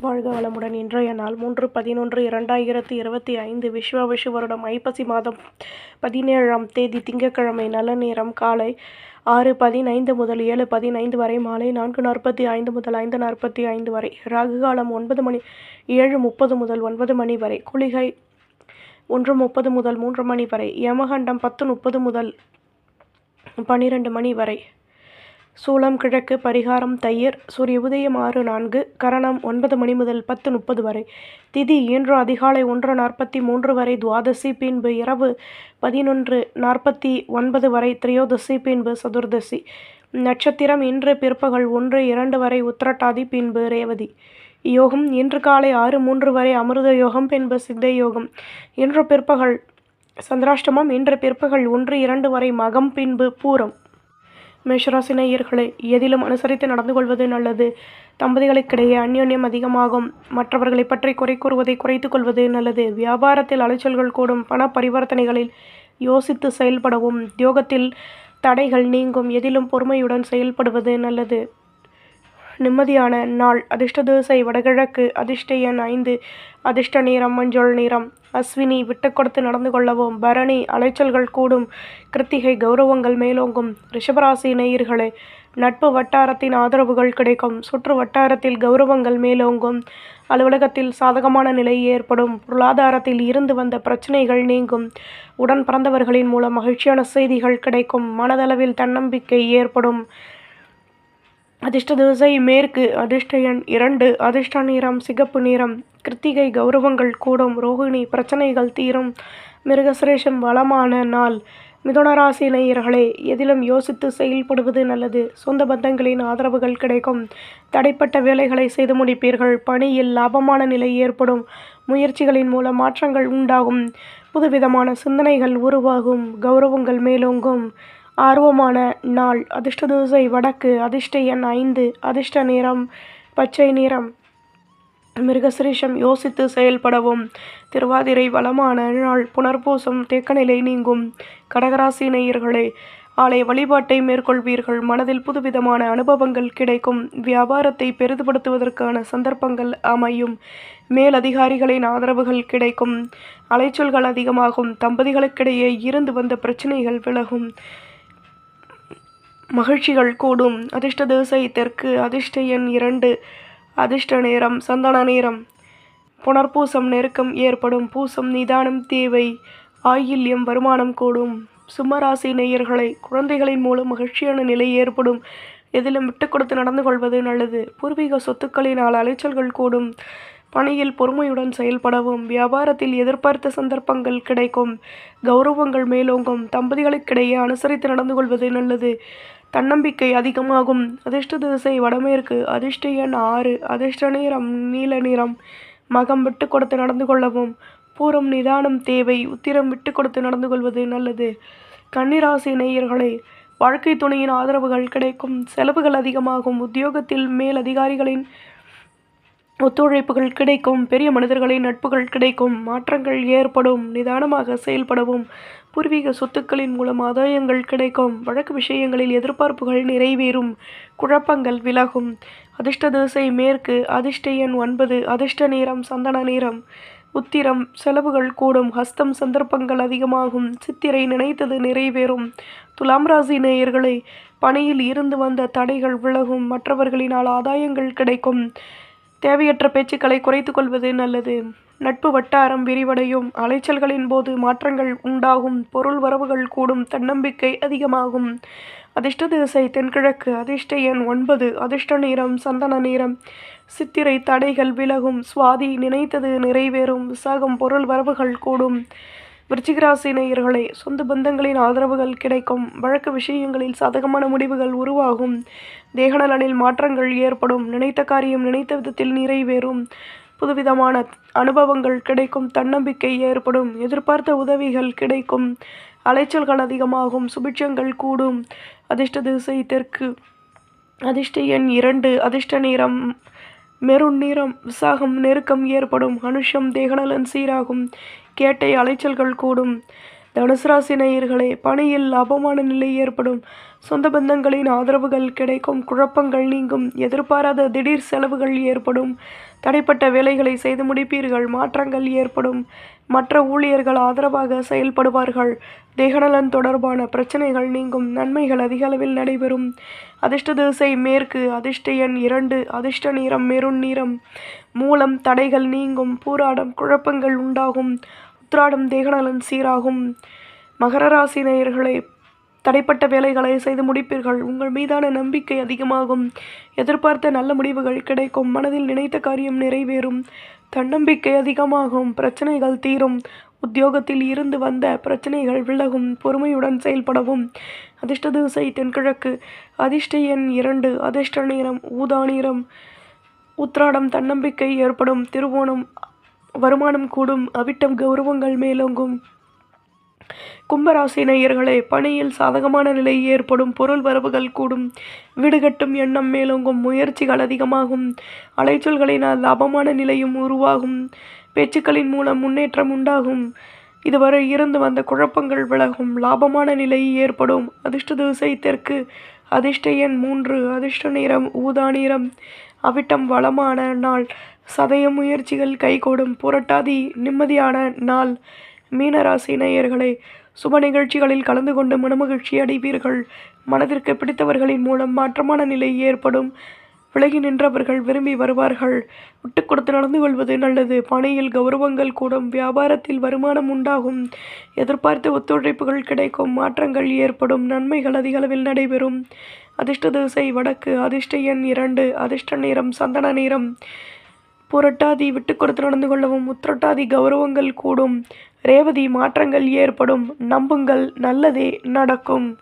வாழ்க வளமுடன் இன்றைய நாள் மூன்று பதினொன்று இரண்டாயிரத்தி இருபத்தி ஐந்து விஸ்வாவசு வருடம். ஐப்பசி மாதம் பதினேழாம் தேதி திங்கட்கிழமை நல்ல நேரம் காலை ஆறு பதினைந்து முதல் ஏழு பதினைந்து வரை மாலை நான்கு நாற்பத்தி ஐந்து முதல் ஐந்து நாற்பத்தி ஐந்து வரை ராகு காலம் ஒன்பது மணி ஏழு முப்பது முதல் ஒன்பது மணி வரை குளிகை ஒன்று முப்பது முதல் மூன்று மணி வரை யமகண்டம் பத்து முப்பது முதல் பன்னிரெண்டு மணி வரை சூளம் கிழக்கு பரிகாரம் தையர் சூரிய உதயம் ஆறு நான்கு கரணம் ஒன்பது மணி முதல் பத்து முப்பது வரை. திதி இன்று அதிகாலை ஒன்று நாற்பத்தி மூன்று வரை துவாதசி பின்பு இரவு பதினொன்று நாற்பத்தி ஒன்பது வரை திரையோதசி பின்பு சதுர்தசி. நட்சத்திரம் இன்று பிற்பகல் ஒன்று இரண்டு வரை உத்திரட்டாதி பின்பு ரேவதி. யோகம் இன்று காலை ஆறு மூன்று வரை அமிர்த யோகம் பின்பு சித்த யோகம். இன்று பிற்பகல் சந்திராஷ்டமம் இன்று பிற்பகல் ஒன்று இரண்டு வரை மகம் பின்பு பூரம். மேஷராசி நேயர்களே எதிலும் அனுசரித்து நடந்து கொள்வது நல்லது. தம்பதிகளுக்கிடையே அந்யோன்யம் அதிகமாகும். மற்றவர்களை பற்றி குறை கூறுவதை குறைத்துக் கொள்வது நல்லது. வியாபாரத்தில் அலைச்சல்கள் கூடும். பண பரிவர்த்தனைகளில் யோசித்து செயல்படவும். உத்தியோகத்தில் தடைகள் நீங்கும். எதிலும் பொறுமையுடன் செயல்படுவது நல்லது. நிம்மதியான நாள். அதிர்ஷ்ட தோசை வடகிழக்கு அதிர்ஷ்ட எண் ஐந்து அதிர்ஷ்ட நிறம் மஞ்சள் நிறம். அஸ்வினி விட்டு கொடுத்து நடந்து கொள்ளவும் பரணி அலைச்சல்கள் கூடும் கிருத்திகை கௌரவங்கள் மேலோங்கும். ரிஷபராசி நேயர்களே நட்பு வட்டாரத்தின் ஆதரவுகள் கிடைக்கும். சுற்று வட்டாரத்தில் கௌரவங்கள் மேலோங்கும். அலுவலகத்தில் சாதகமான நிலை ஏற்படும். பொருளாதாரத்தில் இருந்து வந்த பிரச்சனைகள் நீங்கும். உடன் பிறந்தவர்களின் மூலம் மகிழ்ச்சியான செய்திகள் கிடைக்கும். மனதளவில் தன்னம்பிக்கை ஏற்படும். அதிர்ஷ்ட திசை மேற்கு அதிர்ஷ்ட எண் இரண்டு அதிர்ஷ்ட நிறம் சிகப்பு நிறம் கிருத்திகை கௌரவங்கள் கூடும் ரோகிணி பிரச்சனைகள் தீரும் மிருகசுரேஷம் வளமான நாள் மிதுனராசி நேயர்களே எதிலும் யோசித்து செயல்படுவது நல்லது சொந்த பந்தங்களின் ஆதரவுகள் கிடைக்கும் தடைப்பட்ட வேலைகளை செய்து முடிப்பீர்கள் பணியில் லாபமான நிலை ஏற்படும் முயற்சிகளின் மூலம் மாற்றங்கள் உண்டாகும் புதுவிதமான சிந்தனைகள் உருவாகும் கௌரவங்கள் மேலோங்கும் ஆர்வமான நாள். அதிர்ஷ்ட தோசை வடக்கு அதிர்ஷ்ட எண் ஐந்து அதிர்ஷ்ட நிறம் பச்சை நிறம். மிருகசிரேஷம் யோசித்து செயல்படவும். திருவாதிரை வளமான நாள் புனர்பூசம் தேக்கநிலை நீங்கும். கடகராசி நேயர்களே ஆலய வழிபாட்டை மேற்கொள்வீர்கள். மனதில் புதுவிதமான அனுபவங்கள் கிடைக்கும். வியாபாரத்தை பெரிதுபடுத்துவதற்கான சந்தர்ப்பங்கள் அமையும். மேலதிகாரிகளின் ஆதரவுகள் கிடைக்கும். அலைச்சல்கள் அதிகமாகும். தம்பதிகளுக்கிடையே இருந்து வந்த பிரச்சனைகள் விலகும். மகிழ்ச்சிகள் கூடும். அதிர்ஷ்ட திசை தெற்கு அதிர்ஷ்ட எண் இரண்டு அதிர்ஷ்ட நேரம் சந்தன நேரம். புனர்பூசம் நெருக்கம் ஏற்படும். பூசம் நிதானம் தேவை. ஆயில்யம் வருமானம் கூடும். சிம்மராசி நேயர்களை குழந்தைகளின் மூலம் மகிழ்ச்சியான நிலை ஏற்படும். எதிலும் விட்டு கொடுத்து நடந்து கொள்வது நல்லது. பூர்வீக சொத்துக்களினால் அலைச்சல்கள் கூடும். பணியில் பொறுமையுடன் செயல்படவும். வியாபாரத்தில் எதிர்பார்த்த சந்தர்ப்பங்கள் கிடைக்கும். கௌரவங்கள் மேலோங்கும். தம்பதிகளுக்கிடையே அனுசரித்து நடந்து கொள்வது நல்லது. தன்னம்பிக்கை அதிகமாகும். அதிர்ஷ்ட திசை வடமேற்கு அதிர்ஷ்ட எண் ஆறு அதிர்ஷ்ட நிறம் நீல நிறம். மகம் விட்டு கொடுத்து நடந்து கொள்ளவும். பூரம் நிதானம் தேவை உத்திரம் விட்டு கொடுத்து நடந்து கொள்வது நல்லது. கன்னிராசி நேயர்களே வாழ்க்கை துணையின் ஆதரவுகள் கிடைக்கும். செலவுகள் அதிகமாகும். உத்தியோகத்தில் மேல் அதிகாரிகளின் ஒத்துழைப்புகள் கிடைக்கும். பெரிய மனிதர்களின் நட்புகள் கிடைக்கும். மாற்றங்கள் ஏற்படும். நிதானமாக செயல்படவும். பூர்வீக சொத்துக்களின் மூலம் ஆதாயங்கள் கிடைக்கும். வழக்கு விஷயங்களில் எதிர்பார்ப்புகள் நிறைவேறும். குழப்பங்கள் விலகும். அதிர்ஷ்ட திசை மேற்கு அதிர்ஷ்ட எண் ஒன்பது அதிர்ஷ்ட நேரம் சந்தன நேரம். உத்திரம் செலவுகள் கூடும். ஹஸ்தம் சந்தர்ப்பங்கள் அதிகமாகும். சித்திரை நினைத்தது நிறைவேறும். துலாம் ராசி நேயர்களை பணியில் இருந்து வந்த தடைகள் விலகும். மற்றவர்களினால் ஆதாயங்கள் கிடைக்கும். தேவையற்ற பேச்சுக்களை குறைத்து கொள்வது நல்லது. நட்பு வட்டாரம் விரிவடையும். அலைச்சல்களின் போது மாற்றங்கள் உண்டாகும். பொருள் வரவுகள் கூடும். தன்னம்பிக்கை அதிகமாகும். அதிர்ஷ்ட திசை தென்கிழக்கு. அதிர்ஷ்ட எண் ஒன்பது. அதிர்ஷ்ட நிறம் சந்தன நிறம். சித்திரை தடைகள் விலகும். சுவாதி நினைத்தது நிறைவேறும். விசாகம் பொருள் வரவுகள் கூடும். விருச்சிகராசி நேயர்களே சொந்த பந்தங்களின் ஆதரவுகள் கிடைக்கும். வழக்கு விஷயங்களில் சாதகமான முடிவுகள் உருவாகும். தேகநலனில் மாற்றங்கள் ஏற்படும். நினைத்த காரியம் நினைத்த விதத்தில் நிறைவேறும். புதுவிதமான அனுபவங்கள் கிடைக்கும் தன்னம்பிக்கை ஏற்படும் எதிர்பார்த்த உதவிகள் கிடைக்கும் அலைச்சல்கள் அதிகமாகும் சுபிட்சங்கள் கூடும். அதிர்ஷ்ட திசை தெற்கு. அதிர்ஷ்ட எண் இரண்டு அதிர்ஷ்ட நிறம் மெருண் நிறம் விசாகம் நெருக்கம் ஏற்படும் அனுஷம் தேகநலன் சீராகும் கேட்டை அலைச்சல்கள் கூடும். தனுசு ராசி நேயர்களே பணியில் லாபமான நிலை ஏற்படும். சொந்த பந்தங்களின் ஆதரவுகள் கிடைக்கும் குழப்பங்கள் நீங்கும் எதிர்பாராத திடீர் செலவுகள் ஏற்படும். தடைப்பட்ட வேலைகளை செய்து முடிப்பீர்கள் மாற்றங்கள் ஏற்படும். மற்ற ஊழியர்கள் ஆதரவாக செயல்படுவார்கள். தேகநலன் தொடர்பான பிரச்சனைகள் நீங்கும் நன்மைகள் அதிக அளவில் நடைபெறும். அதிர்ஷ்ட திசை மேற்கு அதிர்ஷ்ட எண் இரண்டு அதிர்ஷ்ட நிறம் மெருண் நிறம். மூலம் தடைகள் நீங்கும் பூராடம் குழப்பங்கள் உண்டாகும். உத்ராடம் தேகநலன் சீராகும். மகர ராசி நேயர்களை தடைப்பட்ட வேலைகளை செய்து முடிப்பீர்கள். உங்கள் மீதான நம்பிக்கை அதிகமாகும். எதிர்பார்த்த நல்ல முடிவுகள் கிடைக்கும். மனதில் நினைத்த காரியம் நிறைவேறும். தன்னம்பிக்கை அதிகமாகும். பிரச்சனைகள் தீரும். உத்தியோகத்தில் இருந்து வந்த பிரச்சனைகள் விலகும். பொறுமையுடன் செயல்படவும். அதிர்ஷ்ட திசை தென்கிழக்கு. அதிர்ஷ்ட எண் இரண்டு. அதிர்ஷ்ட நிறம் ஊதா நிறம். உத்ராடம் தன்னம்பிக்கை ஏற்படும். திருவோணம் வருமானம் கூடும் அவிட்டம் கௌரவங்கள் மேலோங்கும். கும்பராசி நேயர்களே பணியில் சாதகமான நிலை ஏற்படும் பொருள் வரவுகள் கூடும். வீடு கட்டும் எண்ணம் மேலோங்கும் முயற்சிகள் அதிகமாகும். அலைச்சல்களினால் லாபமான நிலையும் உருவாகும். பேச்சுக்களின் மூலம் முன்னேற்றம் உண்டாகும். இதுவரை இருந்து வந்த குழப்பங்கள் விலகும். லாபமான நிலை ஏற்படும். அதிர்ஷ்ட திசை தெற்கு. அதிர்ஷ்ட எண் மூன்று. அதிர்ஷ்ட நிறம் ஊதா நிறம். அவிட்டம் வளமான நாள். சதய முயற்சிகள் கைகூடும் புரட்டாதி நிம்மதியான நாள். மீனராசி நேயர்களை சுப நிகழ்ச்சிகளில் கலந்து கொண்டு மனமகிழ்ச்சி அடைவீர்கள். மனதிற்கு பிடித்தவர்களின் மூலம் மாற்றமான நிலை ஏற்படும். விலகி நின்றவர்கள் விரும்பி வருவார்கள். விட்டு கொடுத்து நடந்து கொள்வது நல்லது. பணியில் கௌரவங்கள் கூடும். வியாபாரத்தில் வருமானம் உண்டாகும். எதிர்பார்த்த ஒத்துழைப்புகள் கிடைக்கும். மாற்றங்கள் ஏற்படும். நன்மைகள் அதிக அளவில் நடைபெறும். அதிர்ஷ்ட திசை வடக்கு. அதிர்ஷ்ட எண் இரண்டு. அதிர்ஷ்ட நேரம் சந்தன நேரம் புரட்டாதி விட்டு கொடுத்து நடந்து கொள்ளவும் உத்திரட்டாதி கௌரவங்கள் கூடும். ரேவதி மாற்றங்கள் ஏற்படும். நம்புங்கள் நல்லதே நடக்கும்.